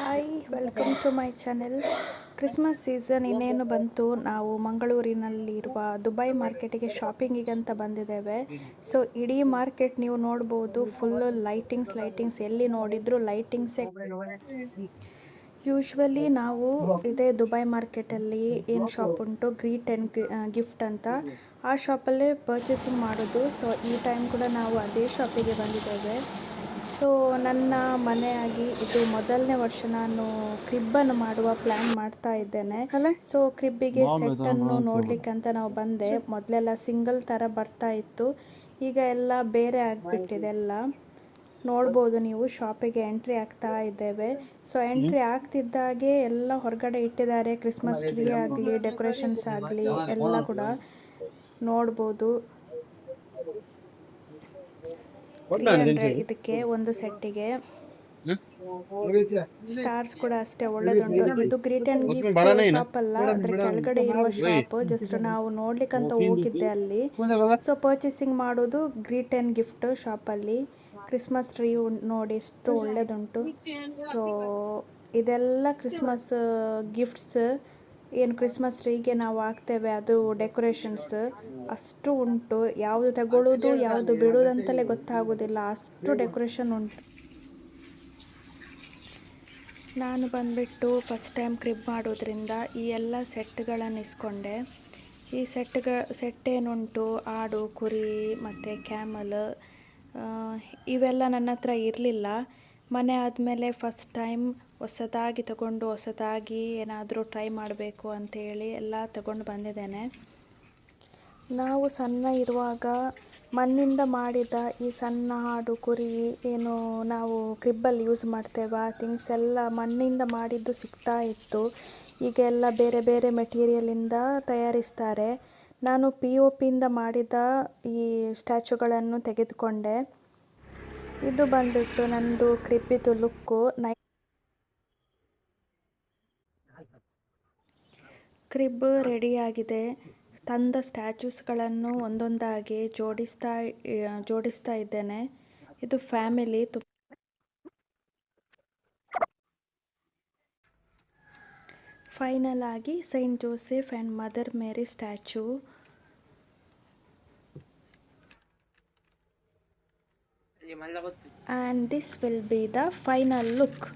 Hi welcome to my channel Christmas season ಇನ್ನೇನು ಬಂತು? ನಾವು ಮಂಗಳೂರಿನಲ್ಲಿರುವ ದುಬೈ ಮಾರ್ಕೆಟಿಗೆ ಶಾಪಿಂಗಿಗೆ ಅಂತ ಬಂದಿದ್ದೇವೆ. ಸೊ ಇಡೀ ಮಾರ್ಕೆಟ್ ನೀವು ನೋಡ್ಬೋದು. ಫುಲ್ಲು ಲೈಟಿಂಗ್ಸ್ ಲೈಟಿಂಗ್ಸ್ ಎಲ್ಲಿ ನೋಡಿದ್ರು ಲೈಟಿಂಗ್ಸೇ ಯೂಶ್ವಲಿ ನಾವು ಇದೇ ದುಬೈ ಮಾರ್ಕೆಟಲ್ಲಿ ಏನು ಶಾಪ್ ಉಂಟು? ಗ್ರೀಟ್ ಆ್ಯಂಡ್ ಗಿಫ್ಟ್ ಅಂತ. ಆ ಶಾಪಲ್ಲೇ ಪರ್ಚೇಸಿಂಗ್ ಮಾಡೋದು. ಸೊ ಈ ಟೈಮ್ ಕೂಡ ನಾವು ಅದೇ ಶಾಪಿಗೆ ಬಂದಿದ್ದೇವೆ. ಸೊ ನನ್ನ ಮನೆಯಾಗಿ ಇದು ಮೊದಲನೇ ವರ್ಷ ನಾನು ಕ್ರಿಬ್ಬನ್ನು ಮಾಡುವ ಪ್ಲ್ಯಾನ್ ಮಾಡ್ತಾ ಇದ್ದೇನೆ. ಸೊ ಕ್ರಿಬ್ಬಿಗೆ ಸೆಟ್ಟನ್ನು ನೋಡ್ಲಿಕ್ಕೆ ಅಂತ ನಾವು ಬಂದೆ. ಮೊದಲೆಲ್ಲ ಸಿಂಗಲ್ ಥರ ಬರ್ತಾ ಇತ್ತು. ಈಗ ಎಲ್ಲ ಬೇರೆ ಆಗ್ಬಿಟ್ಟಿದೆ ಎಲ್ಲ. ನೋಡ್ಬೋದು ನೀವು ಶಾಪಿಗೆ ಎಂಟ್ರಿ ಆಗ್ತಾ ಇದ್ದೇವೆ. ಸೊ ಎಂಟ್ರಿ ಆಗ್ತಿದ್ದಾಗೆ ಎಲ್ಲ ಹೊರಗಡೆ ಇಟ್ಟಿದ್ದಾರೆ. ಕ್ರಿಸ್ಮಸ್ ಟ್ರೀ ಆಗಲಿ ಡೆಕೋರೇಷನ್ಸ್ ಆಗಲಿ ಎಲ್ಲ ಕೂಡ ನೋಡ್ಬೋದು. ಇದಕ್ಕೆ ಒಂದು ಸೆಟ್ಟಿಗೆ ಸ್ಟಾರ್ಸ್ ಕೂಡ ಅಷ್ಟೇ ಒಳ್ಳೇದುಂಟು. ಇದು ಗ್ರೀಟ್ ಅಂಡ್ ಗಿಫ್ಟ್ ಶಾಪ್ ಅಲ್ಲ. ಅದ್ರ ಕೆಳಗಡೆ ಇರುವ ಶಾಪ್. ಜಸ್ಟ್ ನಾವು ನೋಡ್ಲಿಕ್ಕಂತ ಹೋಗಿದ್ದೆ ಅಲ್ಲಿ. ಸೊ ಪರ್ಚೇಸಿಂಗ್ ಮಾಡೋದು ಗ್ರೀಟ್ ಅಂಡ್ ಗಿಫ್ಟ್ ಶಾಪ್ ಅಲ್ಲಿ ಕ್ರಿಸ್ಮಸ್ ಟ್ರೀ ನೋಡಿ ಎಷ್ಟು ಒಳ್ಳೇದುಂಟು. ಸೊ ಇದೆಲ್ಲ ಕ್ರಿಸ್ಮಸ್ ಗಿಫ್ಟ್ಸ್ ಏನು ಕ್ರಿಸ್ಮಸ್ ಟ್ರೀಗೆ ನಾವು ಹಾಕ್ತೇವೆ ಅದು ಡೆಕೋರೇಷನ್ಸ್ ಅಷ್ಟು ಉಂಟು. ಯಾವುದು ತಗೊಳ್ಳೋದು ಯಾವುದು ಬಿಡೋದಂತಲೇ ಗೊತ್ತಾಗೋದಿಲ್ಲ. ಅಷ್ಟು ಡೆಕೋರೇಷನ್ ಉಂಟು. ನಾನು ಬಂದುಬಿಟ್ಟು ಫಸ್ಟ್ ಟೈಮ್ ಕ್ರಿಬ್ ಮಾಡೋದ್ರಿಂದ ಈ ಎಲ್ಲ ಸೆಟ್ಗಳನ್ನು ಇಸ್ಕೊಂಡೆ. ಈ ಸೆಟ್ಗ ಸೆಟ್ ಏನುಂಟು? ಆಡು, ಕುರಿ, ಮತ್ತು ಕ್ಯಾಮಲ್ ಇವೆಲ್ಲ ನನ್ನ ಹತ್ರ ಇರಲಿಲ್ಲ. ಮನೆ ಆದಮೇಲೆ ಫಸ್ಟ್ ಟೈಮ್ ಹೊಸದಾಗಿ ತಗೊಂಡು ಹೊಸದಾಗಿ ಏನಾದರೂ ಟ್ರೈ ಮಾಡಬೇಕು ಅಂಥೇಳಿ ಎಲ್ಲ ತಗೊಂಡು ಬಂದಿದ್ದೇನೆ. ನಾವು ಸಣ್ಣ ಇರುವಾಗ ಮಣ್ಣಿಂದ ಮಾಡಿದ ಈ ಸಣ್ಣ ಹಾಡು, ಕುರಿ ಏನು ನಾವು ಕ್ರಿಬ್ಬಲ್ಲಿ ಯೂಸ್ ಮಾಡ್ತೇವೆ ಆ ಥಿಂಗ್ಸ್ ಎಲ್ಲ ಮಣ್ಣಿಂದ ಮಾಡಿದ್ದು ಸಿಗ್ತಾ ಇತ್ತು. ಈಗ ಎಲ್ಲ ಬೇರೆ ಬೇರೆ ಮೆಟೀರಿಯಲಿಂದ ತಯಾರಿಸ್ತಾರೆ. ನಾನು ಪಿ ಒ ಪಿಯಿಂದ ಮಾಡಿದ ಈ ಸ್ಟ್ಯಾಚುಗಳನ್ನು ತೆಗೆದುಕೊಂಡೆ. ಇದು ಬಂದ್ಬಿಟ್ಟು ನಂದು ಕ್ರಿಬ್ಬಿದು ಲುಕ್ಕು ನೈ ಕ್ರಿಬ್ ರೆಡಿಯಾಗಿದೆ. ತಂದ ಸ್ಟ್ಯಾಚೂಸ್ಗಳನ್ನು ಒಂದೊಂದಾಗಿ ಜೋಡಿಸ್ತಾ ಜೋಡಿಸ್ತಾ ಇದ್ದೇನೆ. ಇದು ಫ್ಯಾಮಿಲಿ ಫೈನಲ್ ಆಗಿ saint Joseph and mother Mary statue. And this will be the final look.